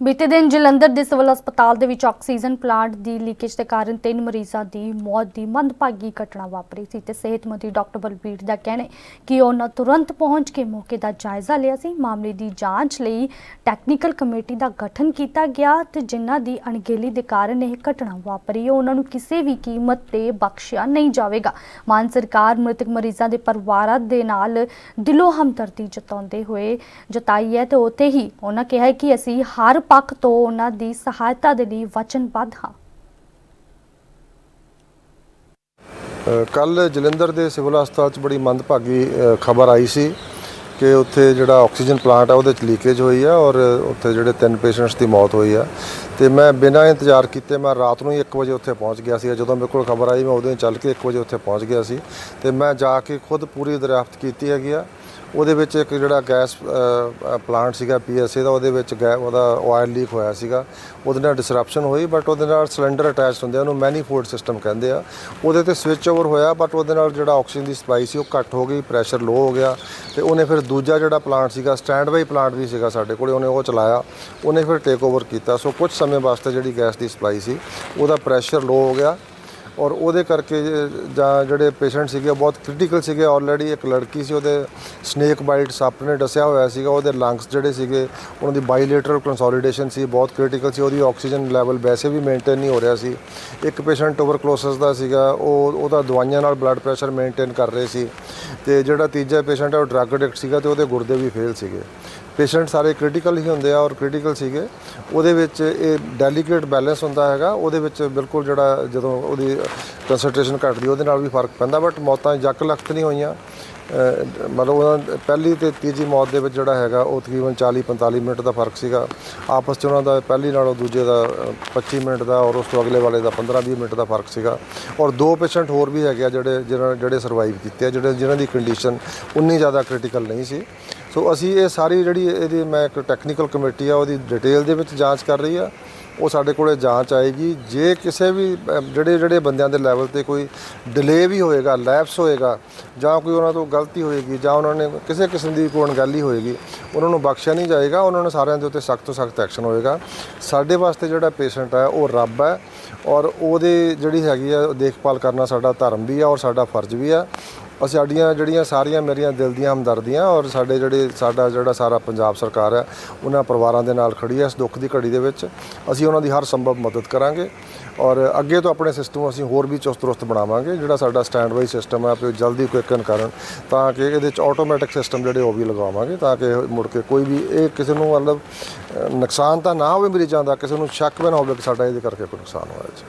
ਬੀਤੇ ਦਿਨ ਜਲੰਧਰ ਦੇ ਸਿਵਲ ਹਸਪਤਾਲ ਦੇ ਵਿੱਚ ਆਕਸੀਜਨ ਪਲਾਂਟ ਦੀ ਲੀਕੇਜ ਦੇ ਕਾਰਨ ਤਿੰਨ ਮਰੀਜ਼ਾਂ ਦੀ ਮੌਤ ਦੀ ਮੰਦਭਾਗੀ ਘਟਨਾ ਵਾਪਰੀ ਸੀ ਤੇ ਸਿਹਤ ਮੰਤਰੀ ਡਾਕਟਰ ਬਲਬੀਰ ਦਾ ਕਹਿਣਾ ਹੈ ਕਿ ਉਹਨਾਂ ਤੁਰੰਤ ਪਹੁੰਚ ਕੇ ਮੌਕੇ ਦਾ ਜਾਇਜ਼ਾ ਲਿਆ ਸੀ। ਮਾਮਲੇ ਦੀ ਜਾਂਚ ਲਈ ਟੈਕਨੀਕਲ ਕਮੇਟੀ ਦਾ ਗਠਨ ਕੀਤਾ ਗਿਆ ਤੇ ਜਿਨ੍ਹਾਂ ਦੀ ਅਣਗਹਿਲੀ ਦੇ ਕਾਰਨ ਇਹ ਘਟਨਾ ਵਾਪਰੀ, ਉਹਨਾਂ ਨੂੰ ਕਿਸੇ ਵੀ ਕੀਮਤ ਤੇ ਬਖਸ਼ਿਆ ਨਹੀਂ ਜਾਵੇਗਾ। ਮਾਨ ਸਰਕਾਰ ਮ੍ਰਿਤਕ ਮਰੀਜ਼ਾਂ ਦੇ ਪਰਿਵਾਰਾਂ ਦੇ ਨਾਲ ਦਿਲੋਂ ਹਮਦਰਦੀ ਜਤਾਉਂਦੇ ਹੋਏ ਜਤਾਈ ਹੈ ਤੇ ਉੱਥੇ ਹੀ ਉਹਨਾਂ ਕਿਹਾ ਕਿ ਅਸੀਂ ਹਰ ਪੱਖ ਤੋਂ ਉਹਨਾਂ ਦੀ ਸਹਾਇਤਾ ਦੇ ਲਈ ਵਚਨਬੱਧ ਹਾਂ। ਕੱਲ ਜਲੰਧਰ ਦੇ ਸਿਵਲ ਹਸਪਤਾਲ 'ਚ ਬੜੀ ਮੰਦਭਾਗੀ ਖਬਰ ਆਈ ਸੀ ਕਿ ਉੱਥੇ ਜਿਹੜਾ ਆਕਸੀਜਨ ਪਲਾਂਟ ਆ, ਉਹਦੇ 'ਚ ਲੀਕੇਜ ਹੋਈ ਆ ਔਰ ਉੱਥੇ ਜਿਹੜੇ ਤਿੰਨ ਪੇਸ਼ੈਂਟਸ ਦੀ ਮੌਤ ਹੋਈ ਆ। ਤੇ ਮੈਂ ਬਿਨਾਂ ਇੰਤਜ਼ਾਰ ਕੀਤੇ ਮੈਂ ਰਾਤ ਨੂੰ ਹੀ 1 ਵਜੇ ਉੱਥੇ ਪਹੁੰਚ ਗਿਆ ਸੀ। ਜਦੋਂ ਮੇਰੇ ਕੋਲ ਖਬਰ ਆਈ, ਮੈਂ ਉਦੋਂ ਹੀ ਚੱਲ ਕੇ 1 ਵਜੇ ਉੱਥੇ ਪਹੁੰਚ ਗਿਆ ਸੀ। ਤੇ ਮੈਂ ਜਾ ਕੇ ਖੁਦ ਪੂਰੀ ਦਰਿਆਫਤ ਕੀਤੀ ਹੈਗੀ ਆ। ਉਹਦੇ ਵਿੱਚ ਇੱਕ ਜਿਹੜਾ ਗੈਸ ਪਲਾਂਟ ਸੀਗਾ ਪੀਐਸਏ ਦਾ, ਉਹਦੇ ਵਿੱਚ ਗੈ, ਉਹਦਾ ਆਇਲ ਲੀਕ ਹੋਇਆ ਸੀਗਾ। ਉਹਦੇ ਨਾਲ ਡਿਸਰਪਸ਼ਨ ਹੋਈ ਬਟ ਉਹਦੇ ਨਾਲ ਸਿਲੰਡਰ ਅਟੈਚ ਹੁੰਦੇ ਆ, ਉਹਨੂੰ ਮੈਨੀਫੋਲਡ ਸਿਸਟਮ ਕਹਿੰਦੇ ਆ। ਉਹਦੇ ਤੇ ਸਵਿਚ ਓਵਰ ਹੋਇਆ ਬਟ ਉਹਦੇ ਨਾਲ ਜਿਹੜਾ ਆਕਸੀਜਨ ਦੀ ਸਪਲਾਈ ਸੀ, ਉਹ ਘੱਟ ਹੋ ਗਈ ਪ੍ਰੈਸ਼ਰ ਲੋ ਹੋ ਗਿਆ। ਤੇ ਉਹਨੇ ਫਿਰ ਦੂਜਾ ਜਿਹੜਾ ਪਲਾਂਟ ਸੀਗਾ ਸਟੈਂਡ ਬਾਈ ਪਲਾਂਟ ਵੀ ਸੀਗਾ ਸਾਡੇ ਕੋਲੇ, ਉਹਨੇ ਉਹ ਚਲਾਇਆ। ਉਹਨੇ ਫਿਰ ਟੇਕ ਓਵਰ ਕੀਤਾ। ਸੋ ਕੁਝ ਸਮੇਂ ਵਾਸਤੇ ਜਿਹੜੀ ਗੈਸ ਦੀ ਸਪਲਾਈ ਸੀ, ਉਹਦਾ ਪ੍ਰੈਸ਼ਰ ਲੋ ਹੋ ਗਿਆ। ਔਰ ਉਹਦੇ ਕਰਕੇ ਜਾਂ ਜਿਹੜੇ ਪੇਸ਼ੈਂਟ ਸੀਗੇ ਬਹੁਤ ਕ੍ਰਿਟੀਕਲ ਸੀਗੇ ਆਲਰੇਡੀ ਇੱਕ ਲੜਕੀ ਸੀ, ਉਹਦੇ ਸਨੇਕ ਬਾਈਟ ਸੱਪ ਨੇ ਦੱਸਿਆ ਹੋਇਆ ਸੀਗਾ, ਉਹਦੇ ਲੰਗਸ ਜਿਹੜੇ ਸੀਗੇ, ਉਹਨਾਂ ਦੀ ਬਾਇਲੇਟਰਲ ਕੰਸੋਲੀਡੇਸ਼ਨ ਸੀ, ਬਹੁਤ ਕ੍ਰਿਟੀਕਲ ਸੀ, ਉਹਦੀ ਆਕਸੀਜਨ ਲੈਵਲ ਵੈਸੇ ਵੀ ਮੇਨਟੇਨ ਨਹੀਂ ਹੋ ਰਿਹਾ ਸੀ। ਇੱਕ ਪੇਸ਼ੈਂਟ ਟੂਬਰਕਲੋਸਿਸ ਦਾ ਸੀਗਾ, ਉਹ, ਉਹਦਾ ਦਵਾਈਆਂ ਨਾਲ ਬਲੱਡ ਪ੍ਰੈਸ਼ਰ ਮੇਨਟੇਨ ਕਰ ਰਹੇ ਸੀ ਤੇ ਜਿਹੜਾ ਤੀਜਾ ਪੇਸ਼ੈਂਟ ਹੈ, ਉਹ ਡਰੱਗ ਐਡਿਕਟ ਸੀਗਾ ਤੇ ਉਹਦੇ ਗੁਰਦੇ ਵੀ ਫੇਲ ਸੀਗੇ। ਪੇਸ਼ੈਂਟ ਸਾਰੇ ਕ੍ਰਿਟੀਕਲ ਹੀ ਹੁੰਦੇ ਆ ਔਰ ਕ੍ਰਿਟੀਕਲ ਸੀਗੇ। ਉਹਦੇ ਵਿੱਚ ਇਹ ਡੈਲੀਕੇਟ ਬੈਲੈਂਸ ਹੁੰਦਾ ਹੈਗਾ। ਉਹਦੇ ਵਿੱਚ ਬਿਲਕੁਲ ਜਿਹੜਾ ਜਦੋਂ ਉਹਦੀ ਕਨਸੈਂਟ੍ਰੇਸ਼ਨ ਘਟਦੀ, ਉਹਦੇ ਨਾਲ ਵੀ ਫ਼ਰਕ ਪੈਂਦਾ। ਬਟ ਮੌਤਾਂ ਜੱਕ ਲਖਤ ਨਹੀਂ ਹੋਈਆਂ। ਮਤਲਬ ਉਹਨਾਂ ਪਹਿਲੀ ਤੇ ਤੀਜੀ ਮੌਤ ਦੇ ਵਿੱਚ ਜਿਹੜਾ ਹੈਗਾ ਉਹ ਤਕਰੀਬਨ 40 45 ਮਿੰਟ ਦਾ ਫ਼ਰਕ ਸੀਗਾ। ਆਪਸ 'ਚ ਉਹਨਾਂ ਦਾ ਪਹਿਲੀ ਨਾਲੋਂ ਦੂਜੇ ਦਾ ਅਹ, 25 ਮਿੰਟ ਦਾ ਔਰ ਉਸ ਤੋਂ ਅਗਲੇ ਵਾਲੇ ਦਾ 15 20 ਮਿੰਟ ਦਾ ਫ਼ਰਕ ਸੀਗਾ। ਔਰ ਦੋ ਪੇਸ਼ੈਂਟ ਹੋਰ ਵੀ ਹੈਗੇ ਆ ਜਿਹੜੇ ਜਿਹਨਾਂ ਜਿਹੜੇ ਸਰਵਾਈਵ ਕੀਤੇ ਆ ਜਿਹੜੇ ਜਿਨ੍ਹਾਂ ਦੀ ਕੰਡੀਸ਼ਨ ਉਨੀ ਜ਼ਿਆਦਾ ਕ੍ਰਿਟੀਕਲ ਨਹੀਂ ਸੀ। ਸੋ ਅਸੀਂ ਇਹ ਸਾਰੀ ਜਿਹੜੀ ਇਹਦੀ ਮੈਂ ਇੱਕ ਟੈਕਨੀਕਲ ਕਮੇਟੀ ਆ ਉਹਦੀ ਡਿਟੇਲ ਦੇ ਵਿੱਚ ਜਾਂਚ ਕਰ ਰਹੀ ਆ। ਉਹ ਸਾਡੇ ਕੋਲੇ ਜਾਂਚ ਆਏਗੀ। ਜੇ ਕਿਸੇ ਵੀ ਜਿਹੜੇ ਜਿਹੜੇ ਬੰਦਿਆਂ ਦੇ ਲੈਵਲ ਤੇ ਕੋਈ ਡਿਲੇ ਵੀ ਹੋਏਗਾ ਲੈਪਸ ਹੋਏਗਾ, ਜਾਂ ਕੋਈ ਉਹਨਾਂ ਤੋਂ ਗਲਤੀ ਹੋਏਗੀ, ਜਾਂ ਉਹਨਾਂ ਨੇ ਕਿਸੇ ਕਿਸਮ ਦੀ ਕੋਈ ਅਣਗਹਿਲੀ ਹੋਏਗੀ, ਉਹਨਾਂ ਨੂੰ ਬਖਸ਼ਿਆ ਨਹੀਂ ਜਾਏਗਾ, ਉਹਨਾਂ ਨੂੰ ਸਾਰਿਆਂ ਦੇ ਉੱਤੇ ਸਖਤ ਤੋਂ ਸਖਤ ਐਕਸ਼ਨ ਹੋਏਗਾ। ਸਾਡੇ ਵਾਸਤੇ ਜਿਹੜਾ ਪੇਸ਼ੈਂਟ ਹੈ, ਉਹ ਰੱਬ ਹੈ ਔਰ ਉਹਦੇ ਜਿਹੜੀ ਹੈਗੀ ਆ ਦੇਖਭਾਲ ਕਰਨਾ ਸਾਡਾ ਧਰਮ ਵੀ ਆ ਔਰ ਸਾਡਾ ਫਰਜ਼ ਵੀ ਆ ਅਸੀਂ ਸਾਡੀਆਂ ਜਿਹੜੀਆਂ ਸਾਰੀਆਂ ਮੇਰੀਆਂ ਦਿਲ ਦੀਆਂ ਹਮਦਰਦੀਆਂ ਔਰ ਸਾਡੇ ਜਿਹੜੇ ਸਾਡਾ ਜਿਹੜਾ ਸਾਰਾ ਪੰਜਾਬ ਸਰਕਾਰ ਹੈ, ਉਹਨਾਂ ਪਰਿਵਾਰਾਂ ਦੇ ਨਾਲ ਖੜੀ ਹੈ ਇਸ ਦੁੱਖ ਦੀ ਘੜੀ ਦੇ ਵਿੱਚ। ਅਸੀਂ ਉਹਨਾਂ ਦੀ ਹਰ ਸੰਭਵ ਮਦਦ ਕਰਾਂਗੇ ਔਰ ਅੱਗੇ ਤੋਂ ਆਪਣੇ ਸਿਸਟਮ ਅਸੀਂ ਹੋਰ ਵੀ ਚੁਸਤ ਦਰੁਸਤ ਬਣਾਵਾਂਗੇ, ਜਿਹੜਾ ਸਾਡਾ ਸਟੈਂਡ ਬਾਈ ਸਿਸਟਮ ਹੈ, ਆਪੇ ਜਲਦੀ ਕੁਇਕਨ ਕਰਨ, ਤਾਂ ਕਿ ਇਹਦੇ ਚ ਆਟੋਮੈਟਿਕ ਸਿਸਟਮ ਜਿਹੜੇ ਉਹ ਵੀ ਲਗਾਵਾਂਗੇ, ਤਾਂ ਕਿ ਮੁੜ ਕੇ ਕੋਈ ਵੀ ਇਹ ਕਿਸੇ ਨੂੰ ਮਤਲਬ ਨੁਕਸਾਨ ਤਾਂ ਨਾ ਹੋਵੇ ਮਰੀਜ਼ਾਂ ਦਾ, ਕਿਸੇ ਨੂੰ ਸ਼ੱਕ ਵੀ ਨਾ ਹੋਵੇ ਕਿ ਸਾਡਾ ਇਹਦੇ ਕਰਕੇ ਕੋਈ ਨੁਕਸਾਨ ਹੋਇਆ ਜੀ।